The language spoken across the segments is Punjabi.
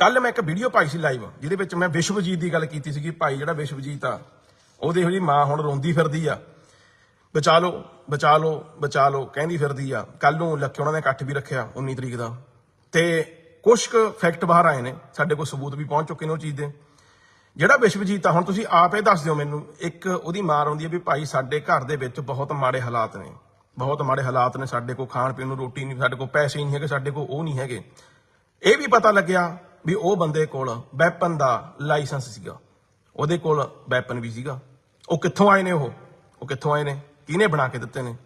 ਕੱਲ ਮੈਂ ਇੱਕ ਵੀਡੀਓ ਪਾਈ ਸੀ ਲਾਈਵ, ਜਿਹਦੇ ਵਿੱਚ ਮੈਂ ਵਿਸ਼ਵਜੀਤ ਦੀ ਗੱਲ ਕੀਤੀ ਸੀਗੀ, ਭਾਈ ਜਿਹੜਾ ਵਿਸ਼ਵਜੀਤ ਆ ਉਹਦੇ ਇਹੋ ਜਿਹੀ ਮਾਂ ਹੁਣ ਰੋਂਦੀ ਫਿਰਦੀ ਆ। ਬਚਾ ਲਓ ਬਚਾ ਲਓ ਬਚਾ ਲਓ, ਕਹਿੰਦੀ ਫਿਰਦੀ ਆ। ਕੱਲ ਨੂੰ ਲੱਕੇ ਉਹਨਾਂ ਨੇ ਇਕੱਠ ਵੀ ਰੱਖਿਆ 19 ਤਰੀਕ ਦਾ। ਤੇ ਕੁਝ ਕੁ ਫੈਕਟ ਬਾਹਰ ਆਏ ਨੇ, ਸਾਡੇ ਕੋਲ ਸਬੂਤ ਵੀ ਪਹੁੰਚ ਚੁੱਕੇ ਨੇ ਉਹ ਚੀਜ਼ ਦੇ। ਜਿਹੜਾ ਵਿਸ਼ਵਜੀਤ ਆ, ਹੁਣ ਤੁਸੀਂ ਆਪ ਇਹ ਦੱਸ ਦਿਓ ਮੈਨੂੰ, ਇੱਕ ਉਹਦੀ ਮਾਂ ਆਉਂਦੀ ਹੈ ਵੀ ਭਾਈ ਸਾਡੇ ਘਰ ਦੇ ਵਿੱਚ ਬਹੁਤ ਮਾੜੇ ਹਾਲਾਤ ਨੇ। ਬਹੁਤ ਮਾੜੇ ਹਾਲਾਤ ਨੇ ਸਾਡੇ ਕੋਲ ਖਾਣ ਪੀਣ ਨੂੰ ਰੋਟੀ ਨਹੀਂ, ਸਾਡੇ ਕੋਲ ਪੈਸੇ ਨਹੀਂ ਹੈਗੇ, ਸਾਡੇ ਕੋਲ ਉਹ ਨਹੀਂ ਹੈਗੇ। ਇਹ ਵੀ ਪਤਾ ਲੱਗਿਆ ਵੀ ਉਹ ਬੰਦੇ ਕੋਲ ਵੈਪਨ ਦਾ ਲਾਇਸੈਂਸ ਸੀਗਾ। ਉਹਦੇ ਕੋਲ ਵੈਪਨ ਵੀ ਸੀਗਾ। ਉਹ ਕਿੱਥੋਂ ਆਏ ਨੇ ਉਹ? ਉਹ ਕਿੱਥੋਂ ਆਏ ਨੇ? ਕਿਹਨੇ ਬਣਾ ਕੇ ਦਿੱਤੇ ਨੇ?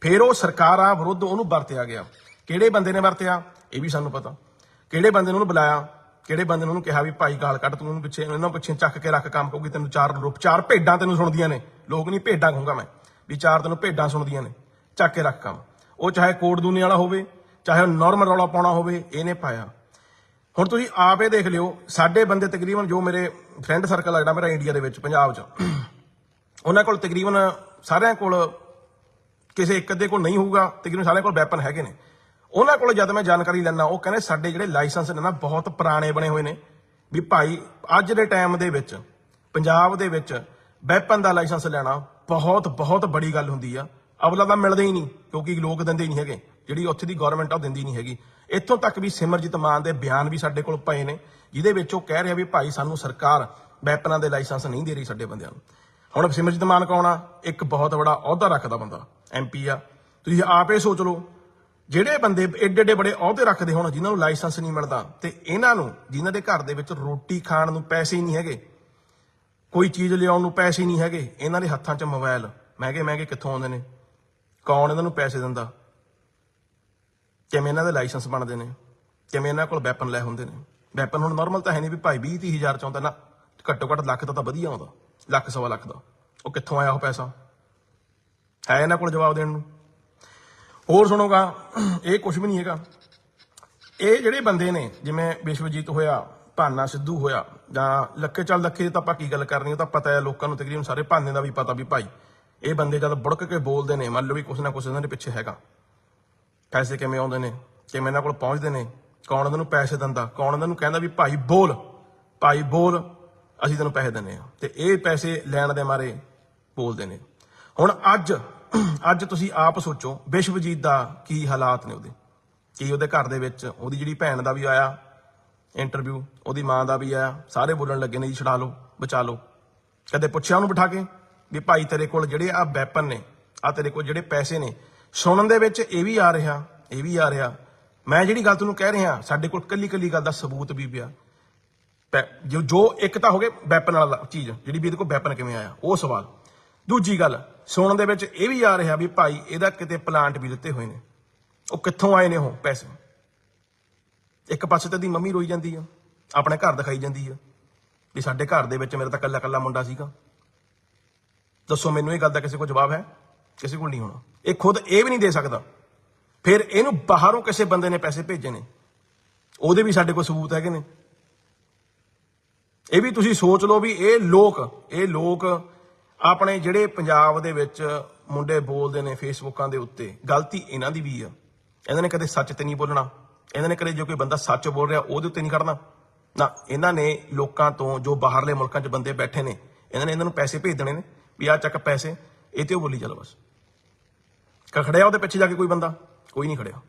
ਫਿਰ ਉਹ ਸਰਕਾਰਾਂ ਵਿਰੁੱਧ ਉਹਨੂੰ ਵਰਤਿਆ ਗਿਆ। ਕਿਹੜੇ ਬੰਦੇ ਨੇ ਵਰਤਿਆ? ਇਹ ਵੀ ਸਾਨੂੰ ਪਤਾ। ਕਿਹੜੇ ਬੰਦੇ ਨੇ ਉਹਨੂੰ ਬੁਲਾਇਆ? ਕਿਹੜੇ ਬੰਦੇ ਨੇ ਉਹਨੂੰ ਕਿਹਾ ਵੀ ਭਾਈ ਗਾਲ ਕੱਢ, ਤੂੰ ਉਹਨੂੰ ਪਿੱਛੇ ਇਹਨਾਂ ਪਿੱਛੇ ਚੱਕ ਕੇ ਰੱਖ ਕੰਮ ਕਹੂਗੀ ਤੈਨੂੰ ਚਾਰ ਰੁਪ ਚਾਰ ਭੇਡਾਂ ਤੈਨੂੰ ਸੁਣਦੀਆਂ ਨੇ। ਲੋਕ ਨਹੀਂ ਭੇਡਾਂ ਕਹੂੰਗਾ ਮੈਂ। ਵੀ ਚਾਰ ਤੈਨੂੰ ਭੇਡਾਂ ਸੁਣਦੀਆਂ ਨੇ। ਚੱਕ ਕੇ ਰੱਖ ਕੰਮ। ਉਹ ਚਾਹੇ ਕੋਟ ਦੂਨੇ ਵਾਲਾ ਹੋਵੇ, ਚਾਹੇ ਨਾਰਮਲ ਰੌਲਾ ਪਾਉਣਾ ਹੋਵੇ, ਇਹਨੇ ਪਾਇਆ। ਹੁਣ ਤੁਸੀਂ ਆਪ ਇਹ ਦੇਖ ਲਿਓ, ਸਾਡੇ ਬੰਦੇ ਤਕਰੀਬਨ ਜੋ ਮੇਰੇ ਫਰੈਂਡ ਸਰਕਲ ਆ ਜਿਹੜਾ ਮੇਰਾ ਇੰਡੀਆ ਦੇ ਵਿੱਚ, ਪੰਜਾਬ 'ਚ, ਉਹਨਾਂ ਕੋਲ ਤਕਰੀਬਨ ਸਾਰਿਆਂ ਕੋਲ ਕਿਸੇ ਇੱਕ ਅੱਧੇ ਕੋਲ ਨਹੀਂ ਹੋਊਗਾ, ਤਕਰੀਬਨ ਸਾਰਿਆਂ ਕੋਲ ਵੈਪਨ ਹੈਗੇ ਨੇ। ਉਹਨਾਂ ਕੋਲ ਜਦ ਮੈਂ ਜਾਣਕਾਰੀ ਲੈਣਾ ਉਹ ਕਹਿੰਦੇ ਸਾਡੇ ਜਿਹੜੇ ਲਾਇਸੈਂਸ ਨੇ ਨਾ, ਬਹੁਤ ਪੁਰਾਣੇ ਬਣੇ ਹੋਏ ਨੇ। ਵੀ ਭਾਈ, ਅੱਜ ਦੇ ਟਾਈਮ ਦੇ ਵਿੱਚ, ਪੰਜਾਬ ਦੇ ਵਿੱਚ ਵੈਪਨ ਦਾ ਲਾਇਸੈਂਸ ਲੈਣਾ ਬਹੁਤ ਬਹੁਤ ਬੜੀ ਗੱਲ ਹੁੰਦੀ ਆ। ਅਵਲਾ ਤਾਂ ਮਿਲਦੇ ਹੀ ਨਹੀਂ, ਕਿਉਂਕਿ ਲੋਕ ਦਿੰਦੇ ਹੀ ਨਹੀਂ ਹੈਗੇ। ਜਿਹੜੀ ਉੱਥੇ ਦੀ ਗਵਰਨਮੈਂਟ ਆ, ਉਹ ਦਿੰਦੀ ਨਹੀਂ ਹੈਗੀ। ਇੱਥੋਂ ਤੱਕ ਵੀ ਸਿਮਰਜੀਤ ਮਾਨ ਦੇ ਬਿਆਨ ਵੀ ਸਾਡੇ ਕੋਲ ਪਏ ਨੇ, ਜਿਹਦੇ ਵਿੱਚ ਉਹ ਕਹਿ ਰਿਹਾ ਵੀ ਭਾਈ ਸਾਨੂੰ ਸਰਕਾਰ ਵੈਪਨਾਂ ਦੇ ਲਾਇਸੈਂਸ ਨਹੀਂ ਦੇ ਰਹੀ ਸਾਡੇ ਬੰਦਿਆਂ ਨੂੰ। ਹੁਣ ਸਿਮਰਜੀਤ ਮਾਨ ਕੌਣ ਆ? ਇੱਕ ਬਹੁਤ ਬੜਾ ਅਹੁਦਾ ਰੱਖਦਾ ਬੰਦਾ ਐਮਪੀ ਆ। ਤੁਸੀਂ ਆਪੇ ਸੋਚ ਲਓ, ਜਿਹੜੇ ਬੰਦੇ ਏਡੇ ਏਡੇ ਬੜੇ ਅਹੁਦੇ ਰੱਖਦੇ ਹੋਣ, ਜਿਨ੍ਹਾਂ ਨੂੰ ਲਾਇਸੈਂਸ ਨਹੀਂ ਮਿਲਦਾ, ਤੇ ਇਹਨਾਂ ਨੂੰ, ਜਿਨ੍ਹਾਂ ਦੇ ਘਰ ਦੇ ਵਿੱਚ ਰੋਟੀ ਖਾਣ ਨੂੰ ਪੈਸੇ ਹੀ ਨਹੀਂ ਹੈਗੇ, ਕੋਈ ਚੀਜ਼ ਲਿਆਉਣ ਨੂੰ ਪੈਸੇ ਹੀ ਨਹੀਂ ਹੈਗੇ, ਇਹਨਾਂ ਦੇ ਹੱਥਾਂ 'ਚ ਮੋਬਾਈਲ ਮਹਿੰਗੇ ਮਹਿੰਗੇ ਕਿੱਥੋਂ ਆਉਂਦੇ ਨੇ? ਕੌਣ ਇਹਨਾਂ ਨੂੰ ਪੈਸੇ ਦਿੰਦਾ? ਕਿਵੇਂ ਇਹਨਾਂ ਦੇ ਲਾਇਸੈਂਸ ਬਣਦੇ ਨੇ? ਕਿਵੇਂ ਇਹਨਾਂ ਕੋਲ ਵੈਪਨ ਲੈ ਹੁੰਦੇ ਨੇ? ਵੈਪਨ ਹੁਣ ਨਾਰਮਲ ਤਾਂ ਹੈ ਨਹੀਂ ਵੀ ਭਾਈ 20 30 ਹਜ਼ਾਰ ਚ ਆਉਂਦਾ ਨਾ, ਘੱਟੋ ਘੱਟ ਲੱਖ ਦਾ ਤਾਂ ਵਧੀਆ ਆਉਂਦਾ ਲੱਖ ਸਵਾ ਲੱਖ ਦਾ। ਉਹ ਕਿੱਥੋਂ ਆਇਆ ਉਹ ਪੈਸਾ? ਹੈ ਇਹਨਾਂ ਕੋਲ ਜਵਾਬ ਦੇਣ ਨੂੰ? ਹੋਰ ਸੁਣੋਗਾ, ਇਹ ਕੁਝ ਵੀ ਨਹੀਂ ਹੈਗਾ। ਇਹ ਜਿਹੜੇ ਬੰਦੇ ਨੇ, ਜਿਵੇਂ ਵਿਸ਼ਵਜੀਤ ਹੋਇਆ, ਭਾਨਾ ਸਿੱਧੂ ਹੋਇਆ, ਜਾਂ ਲੱਕੇ ਚੱਲ ਲੱਕੇ ਤਾਂ ਆਪਾਂ ਕੀ ਗੱਲ ਕਰਨੀ, ਉਹ ਤਾਂ ਪਤਾ ਹੈ ਲੋਕਾਂ ਨੂੰ ਤਕਰੀਬਨ ਸਾਰੇ ਭਾਨੇ ਦਾ ਵੀ ਪਤਾ ਵੀ ਭਾਈ, ਇਹ ਬੰਦੇ ਜਦ ਬੁੜਕ ਕੇ ਬੋਲਦੇ ਨੇ, ਮੰਨ ਲਓ ਵੀ ਕੁਛ ਨਾ ਕੁਛ ਇਹਨਾਂ ਦੇ ਪਿੱਛੇ ਹੈਗਾ। ਪੈਸੇ ਕਿਵੇਂ ਆਉਂਦੇ ਨੇ? ਕਿਵੇਂ ਇਹਨਾਂ ਕੋਲ ਪਹੁੰਚਦੇ ਨੇ? ਕੌਣ ਇਹਨਾਂ ਨੂੰ ਪੈਸੇ ਦਿੰਦਾ? ਕੌਣ ਇਹਨਾਂ ਨੂੰ ਕਹਿੰਦਾ ਵੀ ਭਾਈ ਬੋਲ ਭਾਈ ਬੋਲ, ਅਸੀਂ ਤੈਨੂੰ ਪੈਸੇ ਦਿੰਨੇ ਆ ਤੇ ਇਹ ਪੈਸੇ ਲੈਣ ਦੇ ਮਾਰੇ ਬੋਲਦੇ ਨੇ। ਹੁਣ ਅੱਜ ਅੱਜ ਤੁਸੀਂ ਆਪ ਸੋਚੋ, ਵਿਸ਼ਵਜੀਤ ਦਾ ਕੀ ਹਾਲਾਤ ਨੇ ਉਹਦੇ? ਕੀ ਉਹਦੇ ਘਰ ਦੇ ਵਿੱਚ ਉਹਦੀ ਜਿਹੜੀ ਭੈਣ ਦਾ ਵੀ ਆਇਆ ਇੰਟਰਵਿਊ ਉਹਦੀ ਮਾਂ ਦਾ ਵੀ ਆਇਆ, ਸਾਰੇ ਬੋਲਣ ਲੱਗੇ ਨੇ ਜੀ, ਛਡਾ ਲਓ, ਬਚਾ ਲਓ। ਕਦੇ ਪੁੱਛਿਆ ਉਹਨੂੰ ਬਿਠਾ ਕੇ ਵੀ ਭਾਈ ਤੇਰੇ ਕੋਲ ਜਿਹੜੇ ਆ ਵੈਪਨ ਨੇ ਆ ਤੇਰੇ ਕੋਲ ਜਿਹੜੇ ਪੈਸੇ ਨੇ ਸੁਣਨ ਦੇ ਵਿੱਚ ਇਹ ਵੀ ਆ ਰਿਹਾ, ਇਹ ਵੀ ਆ ਰਿਹਾ। ਮੈਂ ਜਿਹੜੀ ਗੱਲ ਤੁਹਾਨੂੰ ਕਹਿ ਰਿਹਾ, ਸਾਡੇ ਕੋਲ ਕੱਲੀ ਕੱਲੀ ਗੱਲ ਦਾ ਸਬੂਤ ਵੀ ਪਿਆ। ਪੈ- ਜੋ ਜੋ ਇੱਕ ਤਾਂ ਹੋ ਗਏ ਵੈਪਨ ਵਾਲਾ ਚੀਜ਼, ਜਿਹੜੀ ਵੀ ਇਹਦੇ ਕੋਲ ਵੈਪਨ ਕਿਵੇਂ ਆਇਆ, ਉਹ ਸਵਾਲ। ਦੂਜੀ ਗੱਲ, ਸੁਣਨ ਦੇ ਵਿੱਚ ਇਹ ਵੀ ਆ ਰਿਹਾ ਵੀ ਭਾਈ ਇਹਦਾ ਕਿਤੇ ਪਲਾਂਟ ਵੀ ਦਿੱਤੇ ਹੋਏ ਨੇ। ਉਹ ਕਿੱਥੋਂ ਆਏ ਨੇ ਉਹ ਪੈਸੇ? ਇੱਕ ਪਾਸੇ ਤਾਂ ਦੀ ਮੰਮੀ ਰੋਈ ਜਾਂਦੀ ਆ, ਆਪਣੇ ਘਰ ਦਿਖਾਈ ਜਾਂਦੀ ਆ, ਵੀ ਸਾਡੇ ਘਰ ਦੇ ਵਿੱਚ ਮੇਰਾ ਤਾਂ ਕੱਲਾ ਕੱਲਾ ਮੁੰਡਾ ਸੀਗਾ। ਦੱਸੋ ਮੈਨੂੰ ਇਹ ਗੱਲ ਦਾ ਕਿਸੇ ਕੋਲ ਜਵਾਬ ਹੈ? ਕਿਸੇ ਕੋਲ ਨਹੀਂ ਹੋਣਾ। ਇਹ ਖੁਦ ਇਹ ਵੀ ਨਹੀਂ ਦੇ ਸਕਦਾ। ਫਿਰ ਇਹਨੂੰ ਬਾਹਰੋਂ ਕਿਸੇ ਬੰਦੇ ਨੇ ਪੈਸੇ ਭੇਜੇ ਨੇ। ਉਹਦੇ ਵੀ ਸਾਡੇ ਕੋਲ ਸਬੂਤ ਹੈਗੇ ਨੇ। ਇਹ ਵੀ ਤੁਸੀਂ ਸੋਚ ਲਓ ਵੀ ਇਹ ਲੋਕ ਇਹ ਲੋਕ ਆਪਣੇ ਜਿਹੜੇ ਪੰਜਾਬ ਦੇ ਵਿੱਚ ਮੁੰਡੇ ਬੋਲਦੇ ਨੇ ਫੇਸਬੁੱਕਾਂ ਦੇ ਉੱਤੇ, ਗਲਤੀ ਇਹਨਾਂ ਦੀ ਵੀ ਆ। ਇਹਨਾਂ ਨੇ ਕਦੇ ਸੱਚ ਤੇ ਨਹੀਂ ਬੋਲਣਾ। ਇਹਨਾਂ ਨੇ ਕਦੇ ਜੋ ਕੋਈ ਬੰਦਾ ਸੱਚ ਬੋਲ ਰਿਹਾ, ਉਹਦੇ ਉੱਤੇ ਨਹੀਂ ਖੜਨਾ। ਨਾ, ਇਹਨਾਂ ਨੇ ਲੋਕਾਂ ਤੋਂ ਜੋ ਬਾਹਰਲੇ ਮੁਲਕਾਂ 'ਚ ਬੰਦੇ ਬੈਠੇ ਨੇ, ਇਹਨਾਂ ਨੇ ਇਹਨਾਂ ਨੂੰ ਪੈਸੇ ਭੇਜ ਦੇਣੇ ਨੇ ਵੀ ਆ ਚੱਕ ਪੈਸੇ, ਇਹ ਤੇ ਉਹ ਬੋਲੀ ਚੱਲ ਬਸ। ਖੜਿਆ ਉਹਦੇ ਪਿੱਛੇ ਜਾ ਕੇ ਕੋਈ ਬੰਦਾ? ਕੋਈ ਨਹੀਂ ਖੜਿਆ।